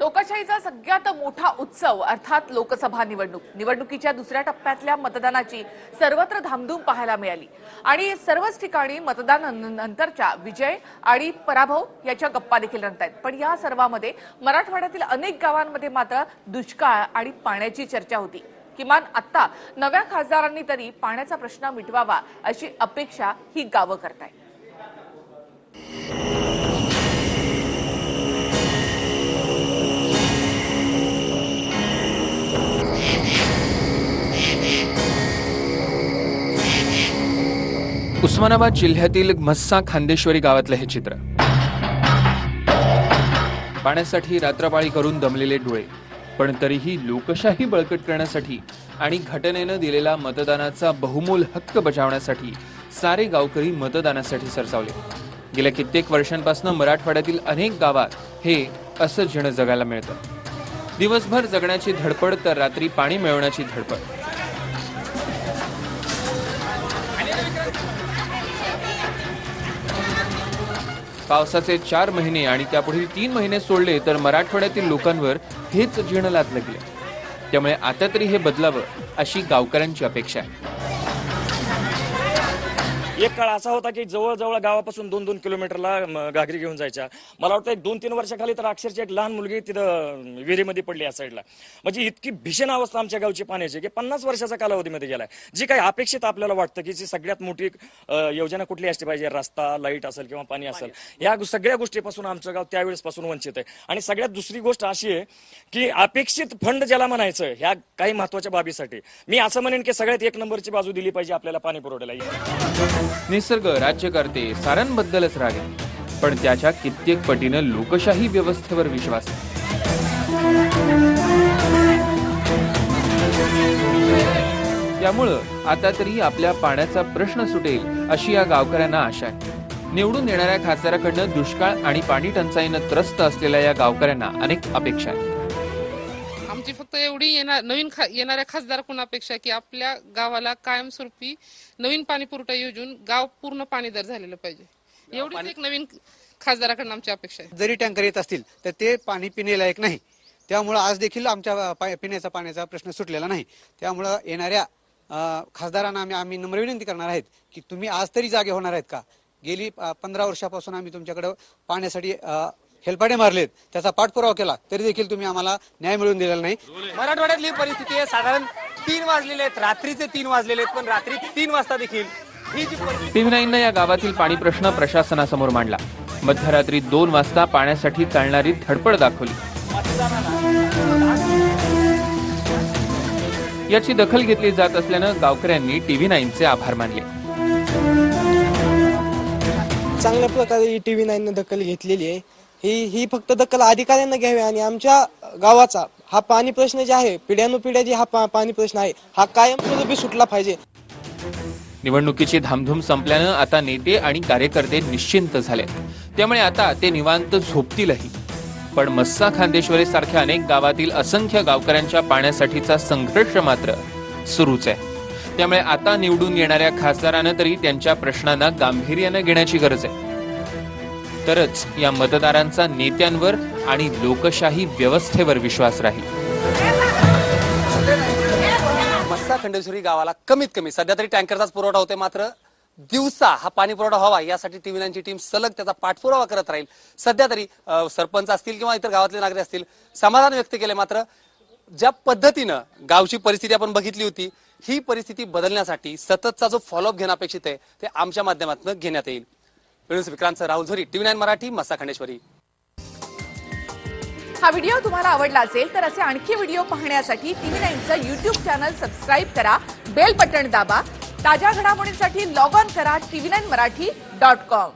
लोकशाहीचा सगळ्यात मोठा उत्सव अर्थात लोकसभा निवडणूक. निवडणुकीच्या दुसऱ्या टप्प्यातल्या मतदानाची सर्वत्र धामधूम पाहायला मिळाली. आणि सर्वच ठिकाणी मतदान नंतरच्या विजय आणि पराभव याच्या गप्पा देखील रंगतायत पण या सर्वामध्ये मराठवाड्यातील अनेक गावांमध्ये मात्र दुष्काळ आणि पाण्याची चर्चा होती. किमान आता नव्या खासदारांनी तरी पाण्याचा प्रश्न मिटवावा अशी अपेक्षा ही गावं करतायत. उस्मानाबाद जिल्ह्यातील म्हस्सा खांदेश्वरी गावातलं हे चित्र. पाण्यासाठी रात्रपाळी करून दमलेले डोळे पण तरीही लोकशाही बळकट करण्यासाठी आणि घटनेनं दिलेला मतदानाचा बहुमोल हक्क बजावण्यासाठी सारे गावकरी मतदानासाठी सरसावले. गेल्या कित्येक वर्षांपासून मराठवाड्यातील अनेक गावात हे असं जण जगायला मिळतं. दिवसभर जगण्याची धडपड तर रात्री पाणी मिळवण्याची धडपड. पावसाचे चार महिने आणि त्यापुढील तीन महिने सोडले तर मराठवाड्यातील लोकांवर हेच जीर्ण लादलं गेलं त्यामुळे आता तरी हे बदलावं अशी गावकऱ्यांची अपेक्षा आहे. एक काळ असा होता की जवळजवळ गावापासून दोन दोन किलोमीटरला घागरी घेऊन जायच्या. मला वाटतं एक दोन तीन वर्षाखाली तर अक्षरशः एक लहान मुलगी तिथं विहिरीमध्ये पडली या साईडला म्हणजे इतकी भीषण अवस्था आमच्या गावची पाण्याची की पन्नास वर्षाचा कालावधीमध्ये गेलाय. जी काही अपेक्षित आपल्याला वाटतं की जी सगळ्यात मोठी योजना कुठली असली पाहिजे रस्ता लाइट असेल किंवा पाणी असेल या सगळ्या गोष्टीपासून आमचं गाव त्यावेळेस पासून वंचित आहे. आणि सगळ्यात दुसरी गोष्ट अशी आहे की अपेक्षित फंड ज्याला म्हणायचं ह्या काही महत्त्वाच्या बाबीसाठी. मी असं म्हणेन की सगळ्यात एक नंबरची बाजू दिली पाहिजे आपल्याला पाणी पुरवठ्याला निसर्ग राज्यकर्ते सारांबद्दलच राग. आहे पण त्याच्या कित्येक पटीनं लोकशाही व्यवस्थेवर विश्वास. त्यामुळं आता तरी आपल्या पाण्याचा प्रश्न सुटेल अशी या गावकऱ्यांना आशा आहे. निवडून येणाऱ्या खासदाराकडनं दुष्काळ आणि पाणी टंचाईनं त्रस्त असलेल्या या गावकऱ्यांना अनेक अपेक्षा आहेत. आमची फक्त एवढी येणार नवीन खा येणाऱ्या खासदाराकडून अपेक्षा आहे की आपल्या गावाला कायमस्वरूपी नवीन पाणी पुरवठा योजून गाव पूर्ण पाणीदार झालेलं पाहिजे. एवढीच एक नवीन खासदाराकडून आमची अपेक्षा आहे. जरी टँकर येत असतील तर ते पाणी पिण्यालायक नाही. त्यामुळं आज देखील आमच्या पिण्याचा पाण्याचा प्रश्न सुटलेला नाही. त्यामुळं येणाऱ्या खासदारांना आम्ही आम्ही नम्र विनंती करणार आहेत की तुम्ही आज तरी जागे होणार आहेत का? गेली पंधरा वर्षापासून आम्ही तुमच्याकडे पाण्यासाठी हेलपाटे मारलेत. त्याचा पाठपुरावा केला. तरी देखील तुम्ही आम्हाला न्याय मिळवून दिलेला नाही. मराठवाड्यातली परिस्थिती आहे साधारण तीन वाजलेले आहेत. रात्रीचे तीन वाजलेले आहेत पण रात्री तीन वाजता देखील ही जी परिस्थिती टीव्ही नाईननं या गावातील पाणी प्रश्न प्रशासनासमोर मांडला. मध्यरात्री दोन वाजता पाण्यासाठी चालणारी धडपड दाखवली. याची दखल घेतली जात असल्यानं गावकऱ्यांनी टीव्ही नाईनचे आभार मानले. चांगल्या प्रकारे टी व्ही नाईनने दखल घेतलेली आहे. ही ही फक्त दखल अधिकाऱ्यांना घ्यावी आणि आमच्या गावाचा हा पाणी प्रश्न जे आहे पिढ्यानुपिढ्या जे हा पा- पाणी प्रश्न आहे हा कायमस्वरूपी सुटला पाहिजे. निवडणुकीची धामधूम संपल्यानं आता नेते आणि कार्यकर्ते निश्चिंत झाले त्यामुळे आता ते निवांत झोपतीलही. पण मस्सा खांदेश्वरी सारख्या अनेक गावातील असंख्य गावकऱ्यांच्या पाण्यासाठीचा संघर्ष मात्र सुरूच आहे. त्यामुळे आता निवडून येणाऱ्या खासदारानं तरी त्यांच्या प्रश्नांना गांभीर्यानं घेण्याची गरज आहे. तरच या मतदारांचा नेत्यांवर आणि लोकशाही व्यवस्थेवर विश्वास राहील. मस्सा खंडेश्वरी गावाला कमीत कमी सध्या तरी टँकरचाच पुरवठा होते मात्र दिवसा हा पाणी पुरवठा व्हावा यासाठी टीव्ही टीम सलग त्याचा पाठपुरावा करत राहील. सध्या तरी सरपंच असतील किंवा इतर गावातले नागरिक असतील समाधान व्यक्त केले मात्र ज्या पद्धतीनं गावची परिस्थिती आपण बघितली होती ही परिस्थिती बदलण्यासाठी सततचा जो फॉलोअप घेणं अपेक्षित आहे ते आमच्या माध्यमातून घेण्यात येईल. वेणूस विक्रांत राहुल झोरी टीव्ही नाईन मराठी मस्सा खंडेश्वरी. हा व्हिडिओ तुम्हाला आवडला असेल तर असे आणखी व्हिडिओ पाहण्यासाठी टीव्ही नाईनचं युट्यूब चॅनल सबस्क्राईब करा बेल बटन दाबा ताज्या घडामोडींसाठी लॉग ऑन करा TV nine Marathi dot com.